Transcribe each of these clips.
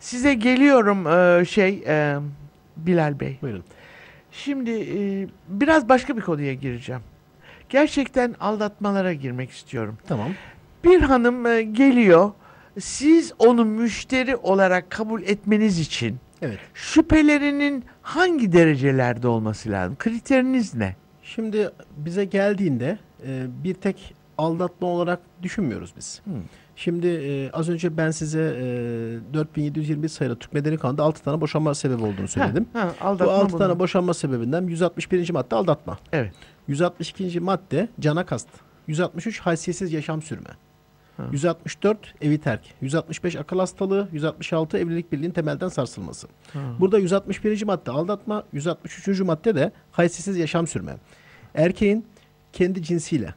size geliyorum e, şey e, Bilal Bey. Buyurun. Şimdi e, biraz başka bir konuya gireceğim. Gerçekten aldatmalara girmek istiyorum. Tamam. Bir hanım e, geliyor. Siz onu müşteri olarak kabul etmeniz için Evet. şüphelerinin hangi derecelerde olması lazım? Kriteriniz ne? Şimdi bize geldiğinde e, bir tek aldatma olarak düşünmüyoruz biz. Hmm. Şimdi e, az önce ben size e, 4721 sayılı Türk Medeni Kanunu'nda 6 tane boşanma sebebi olduğunu söyledim. Ha, ha, Bu aldatma 6 bunu. tane boşanma sebebinden 161. madde aldatma. Evet. 162. madde cana kast. 163 haysiyetsiz yaşam sürme. Ha. 164 evi terk. 165 akıl hastalığı. 166 evlilik birliğinin temelden sarsılması. Ha. Burada 161. madde aldatma. 163. madde de haysiyetsiz yaşam sürme. Erkeğin kendi cinsiyle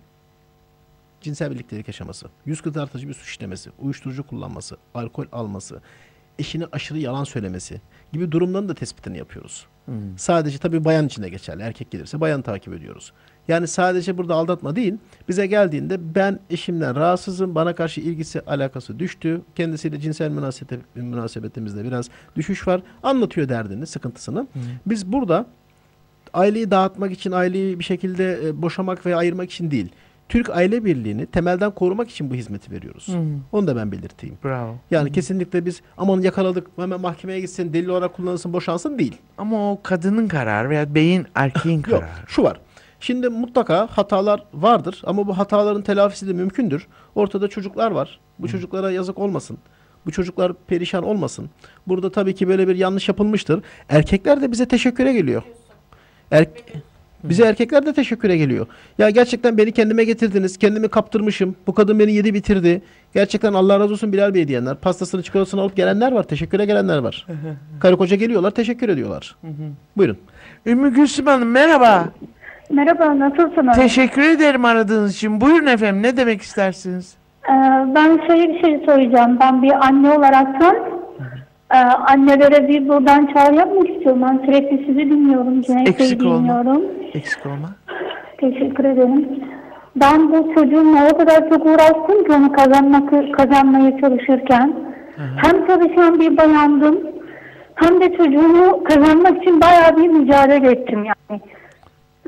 cinsel birliktelik yaşaması, yüz kızartıcı bir suç işlemesi, uyuşturucu kullanması, alkol alması, eşine aşırı yalan söylemesi gibi durumların da tespitini yapıyoruz. Hmm. Sadece tabii bayan için de geçerli. Erkek gelirse bayan takip ediyoruz. Yani sadece burada aldatma değil. Bize geldiğinde ben eşimden rahatsızım. Bana karşı ilgisi alakası düştü. Kendisiyle cinsel münasebetimizde biraz düşüş var. Anlatıyor derdini, sıkıntısını. Biz burada aileyi dağıtmak için, aileyi bir şekilde e, boşamak veya ayırmak için değil. Türk aile birliğini temelden korumak için bu hizmeti veriyoruz. Hmm. Onu da ben belirteyim. Bravo. Yani kesinlikle biz aman yakaladık hemen mahkemeye gitsin delil olarak kullanılsın boşansın değil. Ama o kadının kararı veya beyin erkeğin Yok kararı. şu var. Şimdi mutlaka hatalar vardır ama bu hataların telafisi de mümkündür. Ortada çocuklar var. Bu çocuklara yazık olmasın. Bu çocuklar perişan olmasın. Burada tabii ki böyle bir yanlış yapılmıştır. Erkekler de bize teşekküre geliyor. Er bize erkekler de teşekküre geliyor. Ya gerçekten beni kendime getirdiniz. Kendimi kaptırmışım. Bu kadın beni yedi bitirdi. Gerçekten Allah razı olsun Bilal Bey diyenler. Pastasını çikolatasını alıp gelenler var. Teşekküre gelenler var. Karı koca geliyorlar. Teşekkür ediyorlar. Buyurun. Ümmü Gülsüm Hanım merhaba. Merhaba, nasılsınız? Teşekkür ederim aradığınız için. Buyurun efendim ne demek istersiniz? Ee, ben şöyle bir şey söyleyeceğim. Ben bir anne olaraktan e, annelere bir buradan çağrı yapmak istiyorum. Ben sürekli sizi dinliyorum. Cüneyt Bey'i Eksik olma. dinliyorum. Eksik olma. Teşekkür ederim. Ben bu çocuğumla o kadar çok uğraştım ki onu kazanmak, kazanmaya çalışırken. Hem çalışan bir bayandım hem de çocuğumu kazanmak için bayağı bir mücadele ettim yani.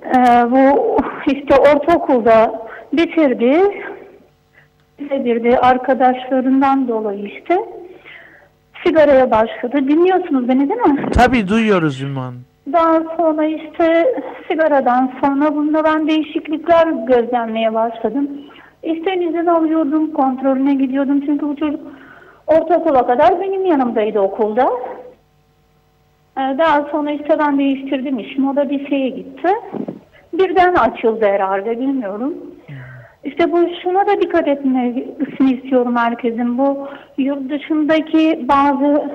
Ee, bu işte ortaokulda bitirdi. Bitirdi arkadaşlarından dolayı işte. Sigaraya başladı. Dinliyorsunuz beni değil mi? Tabii duyuyoruz Hanım. Daha sonra işte sigaradan sonra bunda ben değişiklikler gözlemlemeye başladım. İşte izin alıyordum, kontrolüne gidiyordum. Çünkü bu çocuk ortaokula kadar benim yanımdaydı okulda. Ee, Daha sonra işte ben değiştirdim işimi. O da liseye gitti. Birden açıldı herhalde bilmiyorum. İşte bu şuna da dikkat etmesini istiyorum herkesin. Bu yurt dışındaki bazı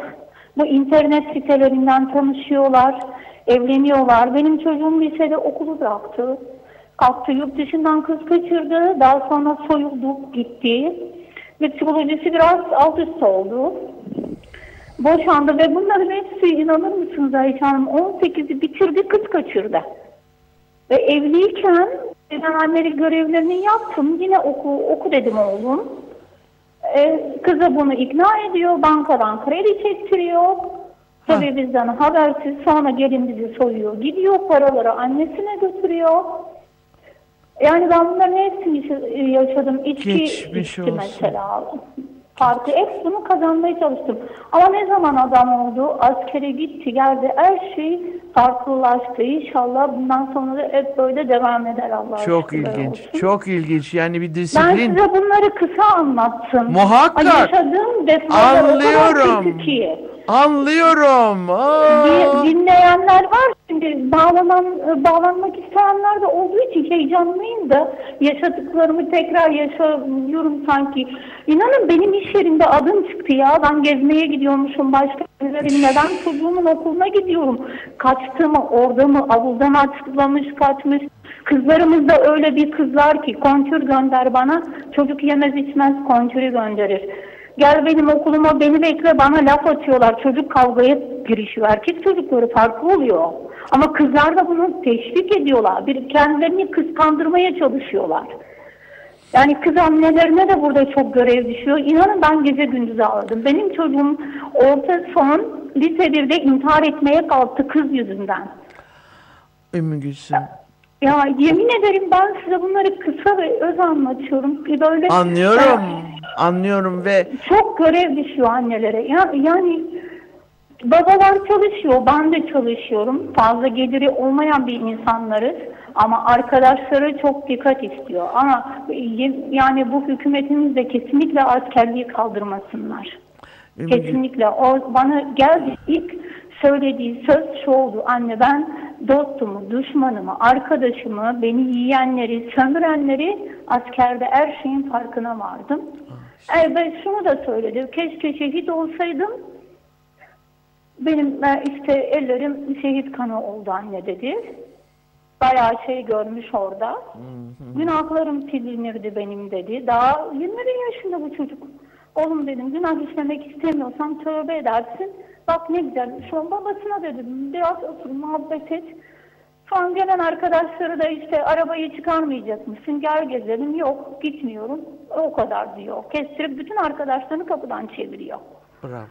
bu internet sitelerinden tanışıyorlar, evleniyorlar. Benim çocuğum lisede okulu bıraktı. Kalktı yurt dışından kız kaçırdı. Daha sonra soyuldu, gitti. Ve psikolojisi biraz alt üst oldu. Boşandı ve bunların hepsi inanır mısınız Ayşe Hanım 18'i bitirdi kız kaçırdı. Ve evliyken ben görevlerini yaptım. Yine oku, oku dedim oğlum. Ee, kıza bunu ikna ediyor. Bankadan kredi çektiriyor. Tabii bizden habersiz. Sonra gelin bizi soyuyor. Gidiyor paraları annesine götürüyor. Yani ben bunların hepsini yaşa- yaşadım. İçki Geçmiş içti olsun. mesela. Parti hep bunu kazanmaya çalıştım. Ama ne zaman adam oldu, askere gitti, geldi, her şey farklılaştı. İnşallah bundan sonra da hep böyle devam eder Allah Çok ilginç. olsun. Çok ilginç. Yani bir Ben disiplin. size bunları kısa anlattım. Muhakkak. Ay, Yaşadığım o kadar Anlıyorum. ki. Anlıyorum. Aa. Di- Dinleyenler var şimdi bağlanan, bağlanmak isteyenler de olduğu için heyecanlıyım da yaşadıklarımı tekrar yaşıyorum sanki. İnanın benim iş yerinde adım çıktı ya. Ben gezmeye gidiyormuşum başka yerlerin neden çocuğumun okuluna gidiyorum. Kaçtı mı orada mı avuldan açıklamış kaçmış. Kızlarımız da öyle bir kızlar ki kontür gönder bana. Çocuk yemez içmez kontürü gönderir. Gel benim okuluma beni bekle bana laf atıyorlar. Çocuk kavgaya girişiyor. Erkek çocukları farklı oluyor. Ama kızlar da bunu teşvik ediyorlar. Bir kendilerini kıskandırmaya çalışıyorlar. Yani kız annelerine de burada çok görev düşüyor. İnanın ben gece gündüz ağladım. Benim çocuğum orta son lise 1'de intihar etmeye kalktı kız yüzünden. Ümmü Gülsüm. Ya yemin ederim ben size bunları kısa ve öz anlatıyorum. Böyle Anlıyorum. Anlıyorum ve çok görev düşüyor annelere. Ya, yani babalar çalışıyor, ben de çalışıyorum. Fazla geliri olmayan bir insanlarız. Ama arkadaşları çok dikkat istiyor. Ama yani bu hükümetimiz de kesinlikle askerliği kaldırmasınlar. Kesinlikle. O bana geldi ilk söylediği söz şu oldu. Anne ben dostumu, düşmanımı, arkadaşımı, beni yiyenleri, sömürenleri askerde her şeyin farkına vardım. E, ve şunu da söyledi. Keşke şehit olsaydım. Benim e, işte ellerim şehit kanı oldu anne dedi. Bayağı şey görmüş orada. Günahlarım silinirdi benim dedi. Daha 21 yaşında bu çocuk. Oğlum dedim günah işlemek istemiyorsan tövbe edersin. Bak ne güzel. Şu an babasına dedim biraz otur muhabbet et. An gelen arkadaşları da işte arabayı çıkarmayacak mısın? Gel gezelim. Yok gitmiyorum. O kadar diyor. Kestirip bütün arkadaşlarını kapıdan çeviriyor. bravo.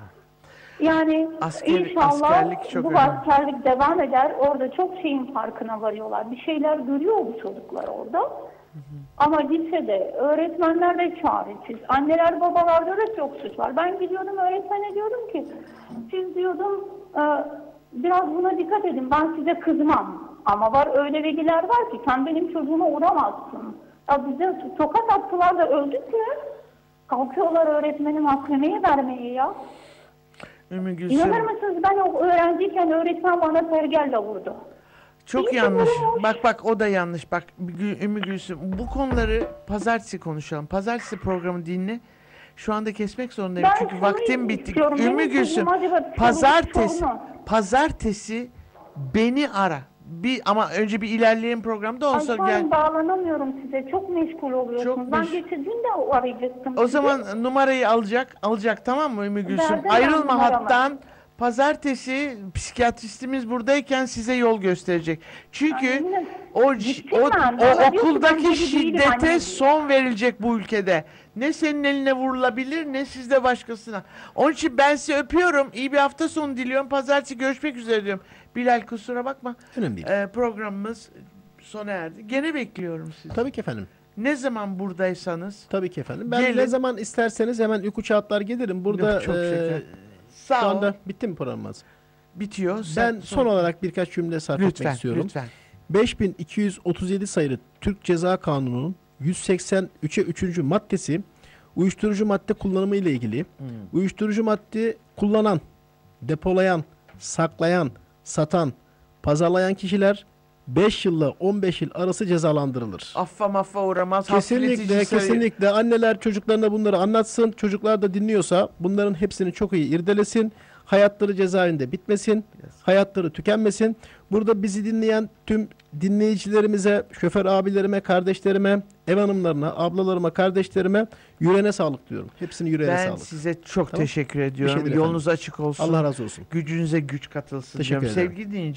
Yani Asker- inşallah askerlik çok bu önemli. askerlik devam eder. Orada çok şeyin farkına varıyorlar. Bir şeyler görüyor bu çocuklar orada. Ama lisede öğretmenler de çaresiz. Anneler babalarda da çok suç var. Ben gidiyordum öğretmene diyordum ki siz diyordum e, biraz buna dikkat edin. Ben size kızmam. Ama var öyle veliler var ki sen benim çocuğuma uğramazsın. Ya bize tokat attılar da öldük mü? Kalkıyorlar öğretmeni mahkemeye vermeye ya. Ümmü Gülsüm. İnanır mısınız ben o öğrenciyken öğretmen bana pergelle vurdu. Çok İyi yanlış. olmuş. Bak bak o da yanlış. Bak Ümmü Gülsüm bu konuları pazartesi konuşalım. Pazartesi programı dinle. Şu anda kesmek zorundayım Ben çünkü vaktim bitti. Benim Ümmü Gülsüm psikolojik pazartesi pazartesi beni ara. Bir ama önce bir ilerleyen programda Ay olsa ben gel. bağlanamıyorum size. Çok meşgul oluyorsunuz. Çok ben meş- geçen gün de arayacaktım O sizi. zaman numarayı alacak, alacak tamam mı Ümmü Gülsüm? Verdim Ayrılma numaramı. Pazartesi psikiyatristimiz buradayken size yol gösterecek. Çünkü o o, o okuldaki değilim şiddete son verilecek bu ülkede. Ne senin eline vurulabilir ne sizde başkasına. Onun için ben sizi öpüyorum. İyi bir hafta sonu diliyorum. Pazartesi görüşmek üzere diyorum. Bilal kusura bakma. Önemli değil. Ee, programımız sona erdi. Gene bekliyorum sizi. Tabii ki efendim. Ne zaman buradaysanız. Tabii ki efendim. Ben Gelin. ne zaman isterseniz hemen ilk uçağa atlar gelirim. Burada Yok, çok eee, şeker. Şu Sağ ol. anda bitti mi programımız? Bitiyor. Ben Sen- son olarak birkaç cümle sarf lütfen, etmek istiyorum. lütfen. 5237 sayılı Türk Ceza Kanunu'nun 183'e 3. maddesi uyuşturucu madde kullanımı ile ilgili. Hmm. Uyuşturucu madde kullanan, depolayan, saklayan, satan, pazarlayan kişiler 5 yılla 15 yıl arası cezalandırılır. Affa maffa uğramaz. Kesinlikle kesinlikle anneler çocuklarına bunları anlatsın. Çocuklar da dinliyorsa bunların hepsini çok iyi irdelesin. Hayatları cezaevinde bitmesin. Hayatları tükenmesin. Burada bizi dinleyen tüm dinleyicilerimize, şoför abilerime, kardeşlerime, ev hanımlarına, ablalarıma, kardeşlerime yüreğine sağlık diyorum. Hepsinin yüreğine Ben sağlık. size çok Tamam. teşekkür Bir ediyorum. şey Yolunuz açık olsun. Allah razı olsun. Gücünüze güç katılsın Teşekkür diyorum. ederim. Sevgili dinleyiciler.